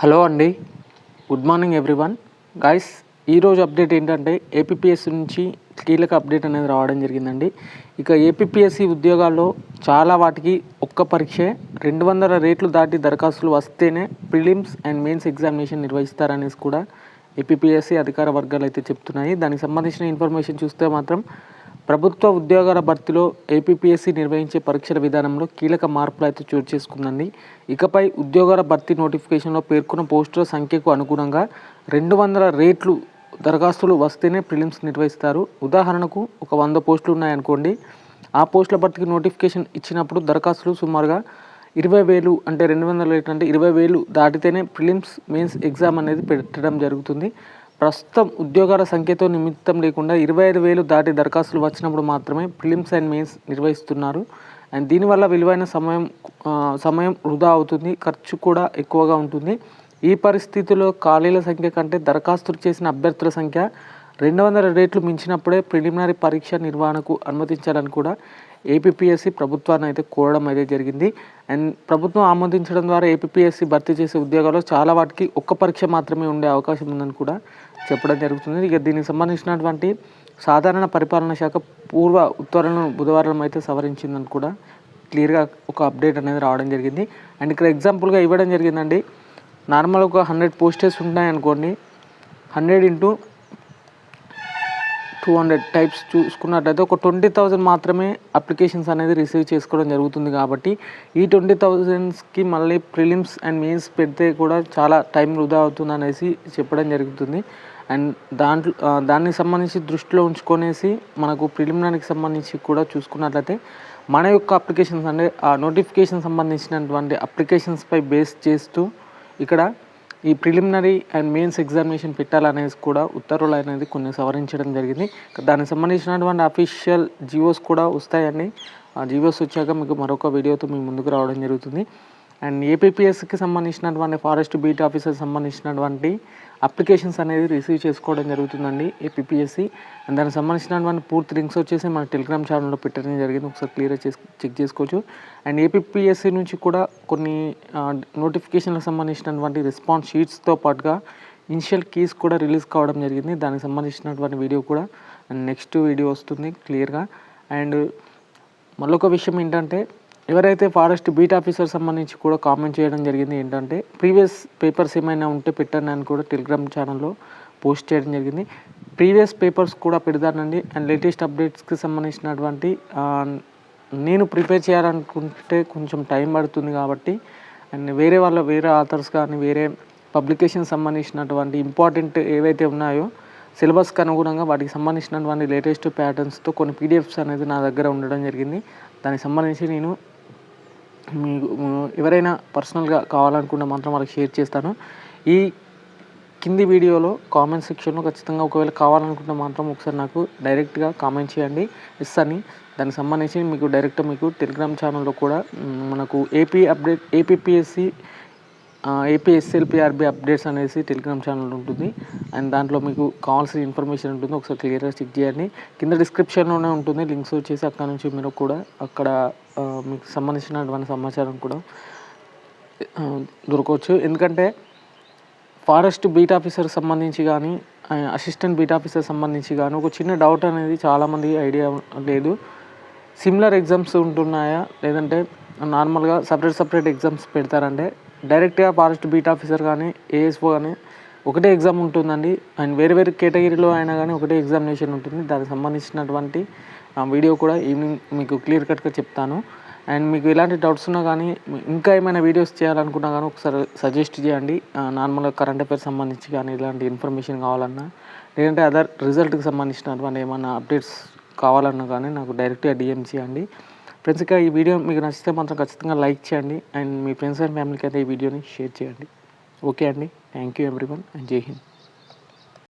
Hello అండి. Good morning everyone. Guys ఈరోజు update ఏంటంటే ఏపీఎస్ నుంచి కీలక అప్డేట్ అనేది రావడం జరిగిందండి. ఇక ఏపీఎస్సి ఉద్యోగాల్లో చాలా వాటికి ఒక్క పరీక్షే రెండు వందల రేట్లు దాటి దరఖాస్తులు వస్తేనే ప్రిలిమ్స్ అండ్ మెయిన్స్ ఎగ్జామినేషన్ నిర్వహిస్తారనేసి కూడా ఏపీఎస్సి అధికార వర్గాలు అయితే చెప్తున్నాయి. దానికి సంబంధించిన ఇన్ఫర్మేషన్ చూస్తే మాత్రం ప్రభుత్వ ఉద్యోగాల భర్తీలో ఏపీపీఎస్సీ నిర్వహించే పరీక్షల విధానంలో కీలక మార్పులు అయితే చోటు చేసుకుందండి. ఇకపై ఉద్యోగాల భర్తీ నోటిఫికేషన్లో పేర్కొన్న పోస్టుల సంఖ్యకు అనుగుణంగా రెండు వందల రేట్లు దరఖాస్తులు వస్తేనే ప్రిలిమ్స్ నిర్వహిస్తారు. ఉదాహరణకు ఒక వంద పోస్టులు ఉన్నాయనుకోండి. ఆ పోస్టుల భర్తీకి నోటిఫికేషన్ ఇచ్చినప్పుడు దరఖాస్తులు సుమారుగా ఇరవై వేలు అంటే రెండు వందల రేట్లు అంటే ఇరవై వేలు దాటితేనే ప్రిలిమ్స్ మెయిన్స్ ఎగ్జామ్ అనేది పెట్టడం జరుగుతుంది. ప్రస్తుతం ఉద్యోగాల సంఖ్యతో నిమిత్తం లేకుండా ఇరవై ఐదు వేలు దాటి దరఖాస్తులు వచ్చినప్పుడు మాత్రమే ప్రిలిమ్స్ అండ్ మెయిన్స్ నిర్వహిస్తున్నారు. అండ్ దీనివల్ల విలువైన సమయం సమయం వృధా అవుతుంది ఖర్చు కూడా ఎక్కువగా ఉంటుంది. ఈ పరిస్థితిలో ఖాళీల సంఖ్య కంటే దరఖాస్తులు చేసిన అభ్యర్థుల సంఖ్య రెండు వందల రేట్లు మించినప్పుడే ప్రిలిమినరీ పరీక్ష నిర్వహణకు అనుమతించాలని కూడా ఏపీఎస్సి ప్రభుత్వాన్ని అయితే కోరడం అయితే జరిగింది. అండ్ ప్రభుత్వం ఆమోదించడం ద్వారా ఏపీఎస్సి భర్తీ చేసే ఉద్యోగాల్లో చాలా వాటికి ఒక్క పరీక్ష మాత్రమే ఉండే అవకాశం ఉందని కూడా చెప్పడం జరుగుతుంది. ఇక దీనికి సంబంధించినటువంటి సాధారణ పరిపాలన శాఖ పూర్వ ఉత్తర్వులను బుధవారం అయితే సవరించిందని కూడా క్లియర్గా ఒక అప్డేట్ అనేది రావడం జరిగింది. అండ్ ఇక్కడ ఎగ్జాంపుల్గా ఇవ్వడం జరిగిందండి. నార్మల్ ఒక హండ్రెడ్ పోస్టర్స్ ఉన్నాయనుకోండి hundred into two hundred types చూసుకున్నట్లయితే ఒక ట్వంటీ థౌజండ్ మాత్రమే అప్లికేషన్స్ అనేది రిసీవ్ చేసుకోవడం జరుగుతుంది కాబట్టి ఈ ట్వంటీ థౌజండ్స్కి మళ్ళీ ప్రిలిమ్స్ అండ్ మెయిన్స్ పెడితే కూడా చాలా టైం వృధా అవుతుంది అనేసి చెప్పడం జరుగుతుంది. అండ్ దాంట్లో దానికి సంబంధించి దృష్టిలో ఉంచుకొనేసి మనకు ప్రిలిమినరీకి సంబంధించి కూడా చూసుకున్నట్లయితే మన యొక్క అప్లికేషన్స్ అంటే ఆ నోటిఫికేషన్ సంబంధించినటువంటి అప్లికేషన్స్పై బేస్ చేస్తూ ఇక్కడ ఈ ప్రిలిమినరీ అండ్ మెయిన్స్ ఎగ్జామినేషన్ పెట్టాలనేది కూడా ఉత్తర్వులు అనేది కొన్ని సవరించడం జరిగింది. దానికి సంబంధించినటువంటి అఫీషియల్ జియోస్ కూడా వస్తాయండి. ఆ జియోస్ వచ్చాక మీకు మరొక వీడియోతో మీ ముందుకు రావడం జరుగుతుంది. అండ్ ఏపీపీఎస్కి సంబంధించినటువంటి ఫారెస్ట్ బీట్ ఆఫీసర్ సంబంధించినటువంటి అప్లికేషన్స్ అనేది రిసీవ్ చేసుకోవడం జరుగుతుందండి ఏపీఎస్సి అండ్ దానికి సంబంధించినటువంటి పూర్తి లింక్స్ వచ్చేసి మన టెలిగ్రామ్ ఛానల్లో పెట్టడం జరిగింది. ఒకసారి క్లియర్గా చేసి చెక్ చేసుకోవచ్చు. అండ్ ఏపీఎస్సి నుంచి కూడా కొన్ని నోటిఫికేషన్లకు సంబంధించినటువంటి రెస్పాన్స్ షీట్స్తో పాటుగా ఇనిషియల్ కీస్ కూడా రిలీజ్ కావడం జరిగింది. దానికి సంబంధించినటువంటి వీడియో కూడా నెక్స్ట్ వీడియో వస్తుంది క్లియర్గా. అండ్ మరొక విషయం ఏంటంటే ఎవరైతే ఫారెస్ట్ బీట్ ఆఫీసర్ సంబంధించి కూడా కామెంట్ చేయడం జరిగింది ఏంటంటే ప్రీవియస్ పేపర్స్ ఏమైనా ఉంటే పెట్టండి అని కూడా టెలిగ్రామ్ ఛానల్లో పోస్ట్ చేయడం జరిగింది. ప్రీవియస్ పేపర్స్ కూడా పెడతానండి అండ్ లేటెస్ట్ అప్డేట్స్కి సంబంధించినటువంటి నేను ప్రిపేర్ చేయాలనుకుంటే కొంచెం టైం పడుతుంది కాబట్టి అండ్ వేరే వాళ్ళ వేరే ఆథర్స్ కానీ వేరే పబ్లికేషన్ సంబంధించినటువంటి ఇంపార్టెంట్ ఏవైతే ఉన్నాయో సిలబస్కి అనుగుణంగా వాటికి సంబంధించినటువంటి లేటెస్ట్ ప్యాటర్న్స్తో కొన్ని పీడిఎఫ్స్ అనేది నా దగ్గర ఉండడం జరిగింది. దానికి సంబంధించి నేను మీకు ఎవరైనా పర్సనల్గా కావాలనుకుంటే మాత్రం వాళ్ళకి షేర్ చేస్తాను. ఈ కింది వీడియోలో కామెంట్ సెక్షన్లో ఖచ్చితంగా ఒకవేళ కావాలనుకుంటే మాత్రం ఒకసారి నాకు డైరెక్ట్గా కామెంట్ చేయండి. ఇస్తాను దానికి సంబంధించి మీకు డైరెక్ట్ మీకు టెలిగ్రామ్ ఛానల్లో కూడా మనకు AP update APSC APSLPRB updates అనేసి టెలిగ్రామ్ ఛానల్ ఉంటుంది. అండ్ దాంట్లో మీకు కావాల్సిన ఇన్ఫర్మేషన్ ఉంటుంది. ఒకసారి క్లియర్గా చెక్ చేయండి. కింద డిస్క్రిప్షన్లోనే ఉంటుంది. లింక్స్ వచ్చేసి అక్కడ నుంచి మీరు కూడా అక్కడ మీకు సంబంధించినటువంటి సమాచారం కూడా దొరకవచ్చు. ఎందుకంటే ఫారెస్ట్ బీట్ ఆఫీసర్ సంబంధించి కానీ అసిస్టెంట్ బీట్ ఆఫీసర్ సంబంధించి కానీ ఒక చిన్న డౌట్ అనేది చాలామంది ఐడియా లేదు. సిమిలర్ ఎగ్జామ్స్ ఉంటున్నాయా? లేదంటే నార్మల్గా సపరేట్ సపరేట్ ఎగ్జామ్స్ పెడతారంటే డైరెక్ట్గా ఫారెస్ట్ బీట్ ఆఫీసర్ కానీ ఏఎస్ఓ కానీ ఒకటే ఎగ్జామ్ ఉంటుందండి. అండ్ వేరే వేరే కేటగిరీలో అయినా కానీ ఒకటే ఎగ్జామినేషన్ ఉంటుంది. దానికి సంబంధించినటువంటి వీడియో కూడా ఈవినింగ్ మీకు క్లియర్ కట్గా చెప్తాను. అండ్ మీకు ఎలాంటి డౌట్స్ ఉన్నా కానీ ఇంకా ఏమైనా వీడియోస్ చేయాలనుకున్నా కానీ ఒకసారి సజెస్ట్ చేయండి. నార్మల్గా కరెంట్ అఫైర్స్ సంబంధించి కానీ ఇలాంటి ఇన్ఫర్మేషన్ కావాలన్నా లేదంటే అదర్ రిజల్ట్కి సంబంధించినటువంటి ఏమైనా అప్డేట్స్ కావాలన్నా కానీ నాకు డైరెక్ట్గా డిఎం చేయండి. ఫ్రెండ్స్ ఈ వీడియో మీకు నచ్చితే మాత్రం ఖచ్చితంగా లైక్ చేయండి అండ్ మీ ఫ్రెండ్స్ అండ్ ఫ్యామిలీకి అయితే ఈ వీడియోని షేర్ చేయండి. ఓకే అండి. Thank you everyone. అండ్ జై హింద్.